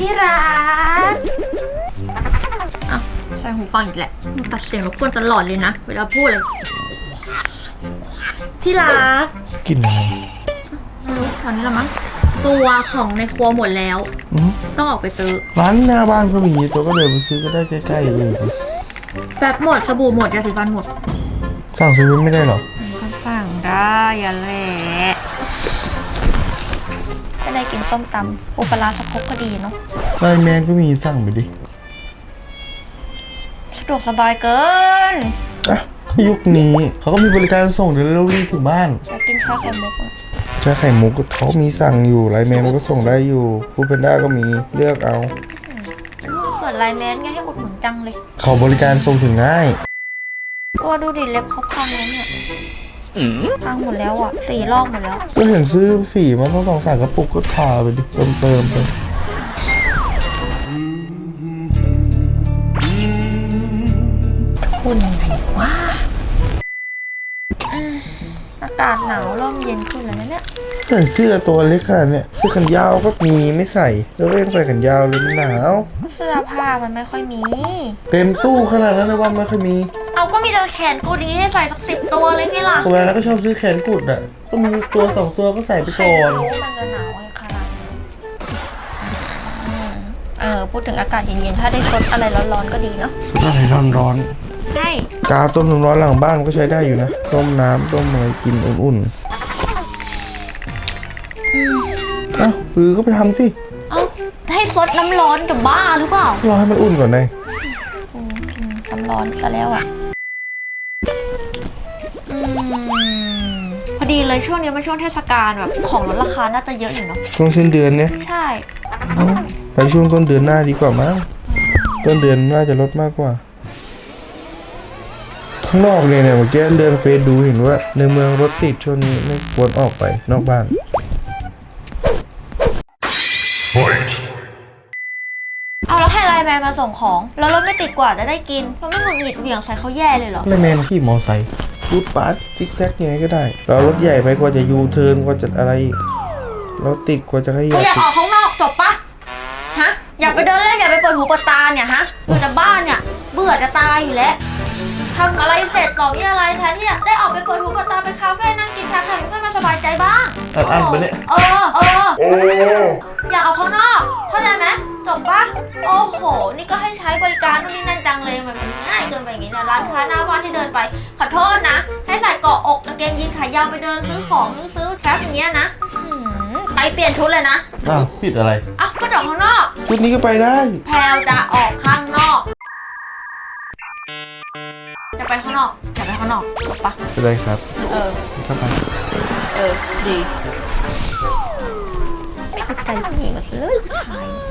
ที่รักอะใส่หูฟังอีกแหละมันตัดเสียงรบกวนตลอดเลยนะ เวลาพูดเลย ที่รักกินอะไรไม่รู้ตอนนี้ละมั้ง ตัวของในครัวหมดแล้ว อืมต้องออกไปซื้อ ร้านหน้าบ้านก็มีตัวก็เดินไปซื้อก็ได้ใกล้ๆเองแฟบหมด สบู่หมดยาสีฟันหมดสั่งซื้อไม่ได้หรอก็สั่งได้อย่าแหละ จะได้กินส้มตำอุปลาสักครกก็ดีเนาะไลน์แมนก็มีสั่งไปดิสะดวกสบายเกินอะก็ยุคนี้เขาก็มีบริการส่งเดลิเวอรี่ถึงบ้านอยากกินชาไข่มุกอะชาไข่มุกเขามีสั่งอยู่ไลน์แมนก็ส่งได้อยู่ฟูเพนด้าก็มีเลือกเอาอืมส่วนไลน์แมนไงให้อุดหนุนจังเลย เขาบริการส่งถึงง่ายว่าดูดิเล็บเขาพังแล้วเนี่ย พังหมดแล้วอะสีลอกหมดแล้ว ก็เห็นซื้อสีมาต้องสองสามกระปุกก็ทาไปดิเติมเติมๆไปคุณยังไงวะอืมอากาศหนาวเริ่มเย็นขึ้นแล้วนะเนี่ย ใส่เสื้อตัวเล็กขนาดเนี้ยเสื้อแขนยาวก็มีไม่ใส่แล้วก็ยังใส่แขนยาวเลยมันหนาว เสื้อผ้ามันไม่ค่อยมี เต็มตู้ขนาดนั้นเลยว่าไม่ค่อยมี เอาก็มีแต่แขนกูอย่างนี้ให้ใส่สักสิบตัวเลยไงล่ะตัวนั้นก็ชอบซื้อแขนกุดอะ ก็มีตัวสองตัวก็ใส่ไปใครก่อจะน รู้มันจะหนาวขนาดนี้อืมเออพูดถึงอากาศเย็นๆ ถ้าได้ซดอะไรร้อนๆก็ดีเนาะซื้ออะไรร้อนใช่ๆกาต้มน้ำร้อนหลังบ้านก็ใช้ได้อยู่นะ ต้มน้ำต้มอะไรกินอุ่นๆเอ้าปือก็ไปทำสิเอ้าให้ซดน้ำร้อนจะบ้าหรือเปล่ารอให้มันอุ่นก่อนเลยอืมกินน้ำร้อนซะแล้วอะอืม พอดีเลยช่วงนี้มันช่วงเทศกาลแบบของลดราคาน่าจะเยอะอยู่เนาะช่วงสิ้นเดือนเนี่ยใช่ เอ้าไปช่วงต้นเดือนหน้าดีกว่ามั้งต้นเดือนน่าจะลดมากกว่า ข้างนอกเนี่ยเนี่ยเมื่อกี้เดินเฟซดูเห็นว่า ในเมืองรถติดช่วงนี้ไม่ควรออกไปนอกบ้านเอาแล้วให้ไลน์แมนมาส่งของ แล้วรถไม่ติดกว่าจะได้กิน มันไม่หงุดหงิดเหวี่ยงใส่เขาแย่เลยเหรอ ไม่แมนขี่มอไซค์ รูดปาร์ตซิกแซกยังไงก็ได้ เรารถใหญ่ไปกว่าจะยูเทิร์นกว่าจะอะไรอีกเราติดกว่าจะขยัก็บอยากออกข้างนอกจบปะฮะอยากไปเดินเล่นอยากไปเปิดหูเปิดตาเนี่ยฮะอยู่แต่บ้านเนี่ยเบื่อจะตายอยู่แล้วทำอะไรเสร็จต่อที่อะไรแทนที่จะได้ออกไปเปิดหูเปิดตาไปคาเฟ่นั่งกินชาไข่มุกให้มันสบายใจบ้างอัดอันไปเนี่ยเออเอออยากออกข้างนอก โอ้โห นี่ก็ให้ใช้บริการนู่นนี่นั่นจังเลยมันมันง่ายเกินไปอย่างงี้นะร้านค้าหน้าบ้านที่เดินไป ขอโทษนะ ให้ใส่เกาะอกกางเกงยีนขายาวไปเดินซื้อของซื้อแฟบอย่างเงี้ยนะอื้อหือไปเปลี่ยนชุดเลยนะอ้าวผิดอะไรอ้าวก็จะออกข้างนอก ชุดนี้ก็ไปได้ แพลวจะออกข้างนอก จะไปข้างนอก จะไปข้างนอกจบปะเป็นไรครับเออ เข้าไปเออ ดี ไม่เข้าใจผู้หญิงเลยผู้ชาย